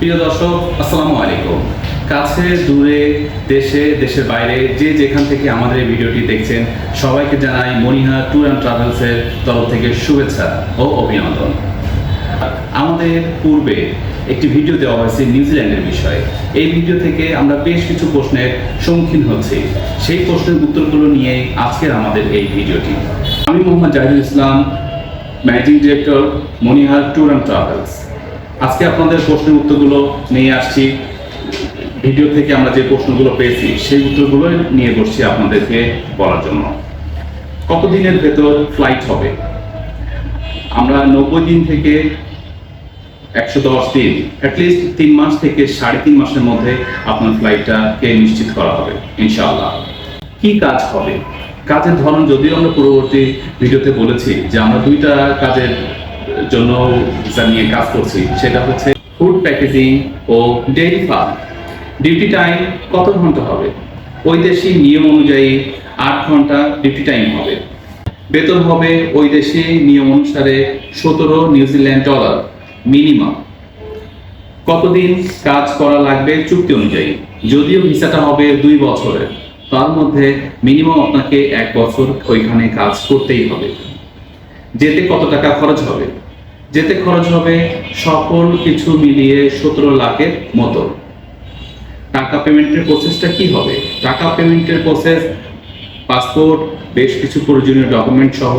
প্রিয় দর্শক, আসসালামু আলাইকুম। কাছে, দূরে, দেশে, দেশের বাইরে যে যেখান থেকে আমাদের ভিডিওটি দেখছেন, সবাইকে জানাই মনিহা ট্যুর অ্যান্ড ট্রাভেলসের তরফ থেকে শুভেচ্ছা ও অভিনন্দন। আমাদের পূর্বে একটি ভিডিও দেওয়া হয়েছে নিউজিল্যান্ডের বিষয়ে। এই ভিডিও থেকে আমরা বেশ কিছু প্রশ্নের সম্মুখীন হচ্ছি। সেই প্রশ্নের উত্তরগুলো নিয়ে আজকের আমাদের এই ভিডিওটি। আমি Mohammad Zahidul Islam, managing director Monihar tour and travels. আজকে আপনাদের প্রশ্নের উত্তরগুলো নিয়ে আসছি। ভিডিও থেকে আমরা যে প্রশ্নগুলো পেয়েছি, সেই উত্তরগুলো নিয়ে বসছি আপনাদেরকে বলার জন্য। কতদিনের ভেতর ফ্লাইট হবে? আমরা নব্বই দিন থেকে একশো দশ দিন অ্যাটলিস্ট তিন মাস থেকে সাড়ে তিন মাসের মধ্যে আপনার ফ্লাইটটাকে নিশ্চিত করা হবে, ইনশাআল্লাহ। কি কাজ হবে? কাজের ধরন যদিও আমরা পূর্ববর্তী ভিডিওতে বলেছি যে আমরা দুইটা কাজের জন্য ভিসা নিয়ে কাজ করছি, সেটা হচ্ছে ফুড প্যাকেজিং ও ডেইরি ফার্ম ডিউটি টাইম কত ঘণ্টা হবে? ওই দেশি নিয়ম অনুযায়ী আট ঘণ্টা ডিউটি টাইম হবে। বেতন হবে ওই দেশি নিয়ম অনুসারে সতেরো নিউজিল্যান্ড ডলার মিনিমাম কতদিন কাজ করা লাগবে চুক্তি অনুযায়ী? যদিও ভিসাটা হবে দুই বছরের, তার মধ্যে মিনিমাম আপনাকে এক বছর ওইখানে কাজ করতেই হবে। যেতে কত টাকা খরচ হবে? যেতে খরচ হবে সকল কিছু মিলিয়ে সতেরো লাখের মতো। টাকা পেমেন্টের প্রসেসটা কি হবে? টাকা পেমেন্টের প্রসেস পাসপোর্ট বেশ কিছু প্রয়োজনীয় ডকুমেন্ট সহ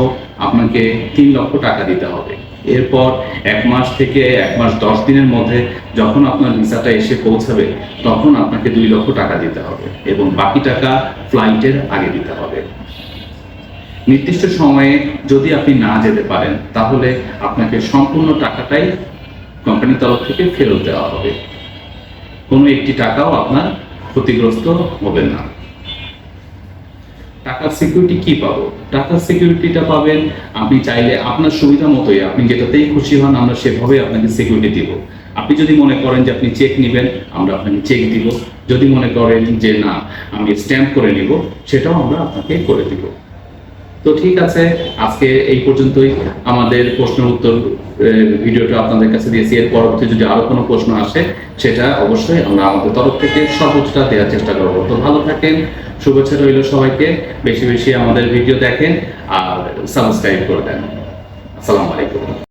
আপনাকে তিন লক্ষ টাকা দিতে হবে। এরপর এক মাস থেকে এক মাস দশ দিনের মধ্যে যখন আপনার ভিসাটা এসে পৌঁছাবে, তখন আপনাকে দুই লক্ষ টাকা দিতে হবে এবং বাকি টাকা ফ্লাইটের আগে দিতে হবে। নির্দিষ্ট সময়ে যদি আপনি না যেতে পারেন, তাহলে আপনাকে সম্পূর্ণ টাকাটাই কোম্পানির তরফ থেকে ফেরত দেওয়া হবে। কোনো একটি টাকাও আপনার ক্ষতিগ্রস্ত হবে না। টাকার সিকিউরিটি কি পাবো? টাকার সিকিউরিটিটা পাবেন, আপনি চাইলে আপনার সুবিধা মতোই, আপনি যেটাতেই খুশি হন, আমরা সেভাবে আপনাকে সিকিউরিটি দিব। আপনি যদি মনে করেন যে আপনি চেক নেবেন, আমরা আপনাকে চেক দিব। যদি মনে করেন যে না, আমি স্ট্যাম্প করে নিব, সেটাও আমরা আপনাকে করে দিব। তো ঠিক আছে, আজকে এই পর্যন্তই। আমাদের প্রশ্ন উত্তর ভিডিওটা আপনাদের কাছে দিয়েছি। এর পরবর্তী যদি আরও কোনো প্রশ্ন আসে, সেটা অবশ্যই আমরা আমাদের তরফ থেকে সর্বোচ্চটা দেওয়ার চেষ্টা করব। তো ভালো থাকেন, শুভেচ্ছা রইল সবাইকে। বেশি বেশি আমাদের ভিডিও দেখেন আর সাবস্ক্রাইব করে দেন। আসসালামু আলাইকুম।